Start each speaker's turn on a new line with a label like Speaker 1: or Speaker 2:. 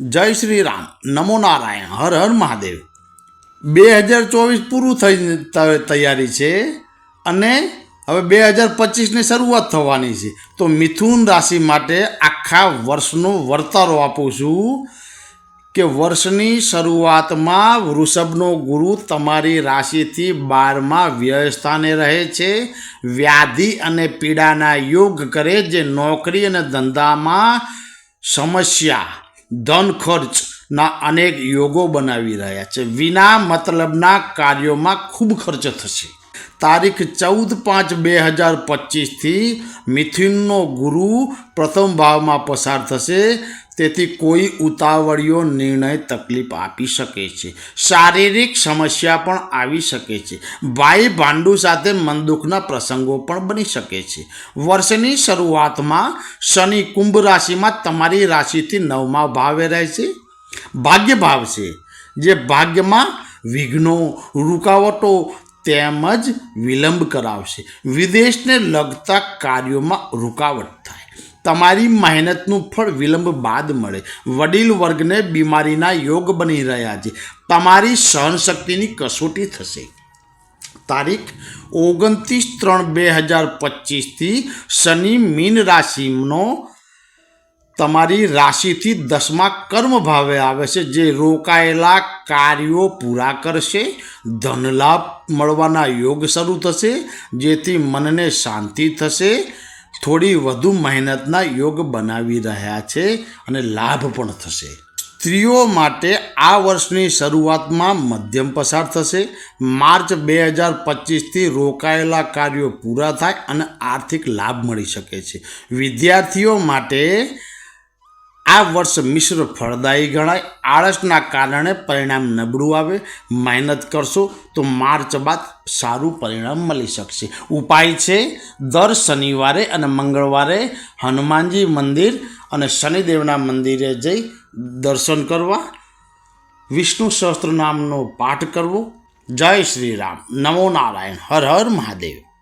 Speaker 1: જય શ્રી રામ. નમો નારાયણ. હર હર મહાદેવ. બે હજાર ચોવીસ પૂરું થઈ તૈયારી છે અને હવે બે હજાર પચીસની શરૂઆત થવાની છે. તો મિથુન રાશિ માટે આખા વર્ષનો વર્તારો આપું છું કે વર્ષની શરૂઆતમાં વૃષભનો ગુરુ તમારી રાશિથી બારમાં વ્યય સ્થાને રહે છે. વ્યાધિ અને પીડાના યોગ કરે, જે નોકરી અને ધંધામાં સમસ્યા ધન ખર્ચના અનેક યોગો બનાવી રહ્યા છે. વિના મતલબના કાર્યોમાં ખૂબ ખર્ચ થશે. તારીખ ચૌદ પાંચ બે હજાર પચીસથી મિથુનનો ગુરુ પ્રથમ ભાવમાં પસાર થશે. તેથી કોઈ ઉતાવળીઓ નિર્ણય તકલીફ આપી શકે છે. શારીરિક સમસ્યા પણ આવી શકે છે. ભાઈ ભાંડુ સાથે મનદુખના પ્રસંગો પણ બની શકે છે. વર્ષની શરૂઆતમાં શનિ કુંભ રાશિમાં તમારી રાશિથી નવમા ભાવે રહેશે. ભાગ્ય ભાવ છે જે ભાગ્યમાં વિઘ્નો, રૂકાવટો તેમજ વિલંબ કરાવશે. વિદેશને લગતા કાર્યોમાં રૂકાવટ થાય. તમારી મહેનતનું ફળ વિલંબ બાદ મળે. વડીલ વર્ગને બીમારીના યોગ બની રહ્યા છે. તમારી સહનશક્તિની કસોટી થશે. તારીખ ઓગણત્રીસ ત્રણ બે હજાર પચીસથી શનિ મીન રાશિનો તમારી રાશિથી દસમા કર્મ ભાવે આવે છે. જે રોકાયેલા કાર્યો પૂરા કરશે, ધનલાભ મળવાના યોગ શરૂ થશે, જેથી મનને શાંતિ થશે, થોડી વધુ મહેનતના યોગ બનાવી રહ્યા છે અને લાભ પણ થશે. સ્ત્રીઓ માટે આ વર્ષની શરૂઆતમાં મધ્યમ પસાર થશે. માર્ચ બે હજાર પચીસથી રોકાયેલા કાર્યો પૂરા થાય અને આર્થિક લાભ મળી શકે છે. વિદ્યાર્થીઓ માટે આ વર્ષ મિશ્ર ફળદાયી ગણાય. આળસના કારણે પરિણામ નબળું આવે. મહેનત કરશો તો માર્ચ બાદ સારું પરિણામ મળી શકશે. ઉપાય છે, દર શનિવારે અને મંગળવારે હનુમાનજી મંદિર અને શનિદેવના મંદિરે જઈ દર્શન કરવા, વિષ્ણુ સહસ્ત્ર નામનો પાઠ કરવો. જય શ્રી રામ. નમો નારાયણ. હર હર મહાદેવ.